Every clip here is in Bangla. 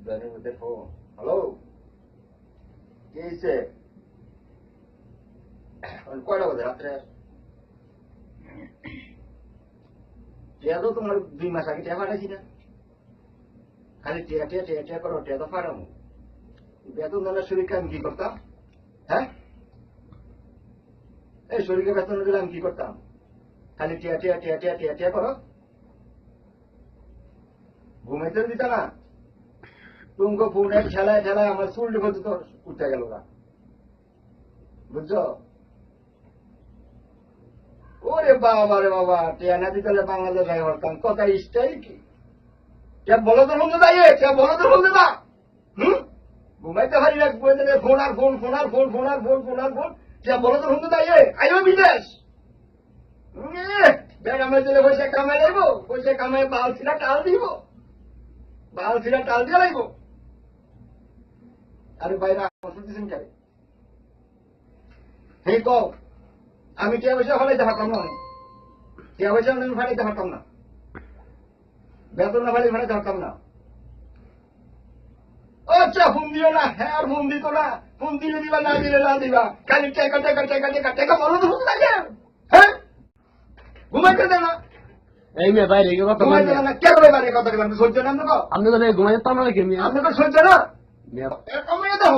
মধ্যে ফোন হ্যালো কি হয়েছে কয়টা বাজে রাত্রে টিয়া তো তোমার দুই মাস আগে টিয়া ফাটাইছি না খালি টিয়া টিয়া টিয়া টিয়া করো টিয়া তো ফাটামো বেতন দিলে শরীরকে আমি কি করতাম হ্যাঁ এই শরীরকে বেতন দিলে আমি কি করতাম খালি টিয়া টিয়া টিয়া টিয়া টিয়া টিয়া করো ঘুমাইতে দিত না তুমকো ফোনের ঠেলায় ঠেলায় আমার চুল পর্যন্ত উঠতে গেল না বুঝছ? ওরে বাবা রে বাবা, টিয়া না দিতে বাংলাদেশ যাই হতাম কথা স্টাইল কি? বলো তো বলতে দাঁড়িয়ে বলো তো বলতে দা হুম? ঘুমাইতে পারি না ফোন আর ফোন ফোন আর ফোন ফোন আর ফোন ফোন আর ফোন। বলো তো বলতে দাঁড়িয়ে আইও বিদেশ। ব্যাগ আমার জন্য পয়সা কামাই লাগবো, পয়সা কামাই বাল ছিলা টাল দিব। বাল ছিলা টাল দিয়ে লাগবো। আরে বাইরে আমার শুনতেছেন কে হে কও আমি টিয়া পয়সা ফলাইতে পারতাম না টিয়া পয়সা আমি ফালাইতে পারতাম না। বেতন না ফালাই ফালাইতে পারতাম না। আচ্ছা ফোন দিও না হ্যাঁ আর ফোন দিত না। ফোন দিলে দিবা না দিলে না দিবা। খালি টেকা টেকা টেকা টেকা টেকা বলো তো ফোন লাগে। হ্যাঁ? ঘুমাইতে দেয় না। এই মেয়ে বাইরে গিয়ে কথা ঘুমাইতে না। কে করে বাড়ি কথা বলবেন সহ্য না আপনাকে আপনি তো মেয়ে ঘুমাই না আপনি তো সহ্য না? কমিয়ে দাও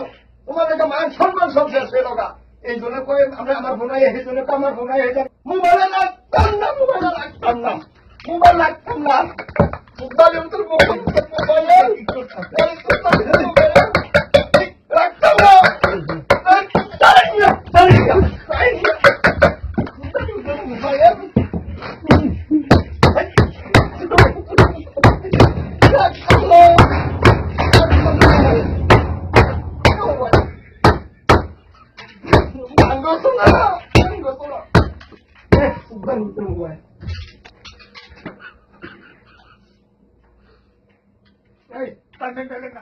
তোমাদেরকে মান সম্মান সব শেষ হয়ে লগা এই জন্য কয়ে আমরা আমার ফোনাই এই জন্য আমার ফোনাই হয়ে যায় মোবাইলে লাগতাম না, মোবাইলে লাগতাম না। মোবাইল লাগতাম না। মোবাইল 我送了，我给你了。哎，我不带你这么乖。哎，大那，大那，大。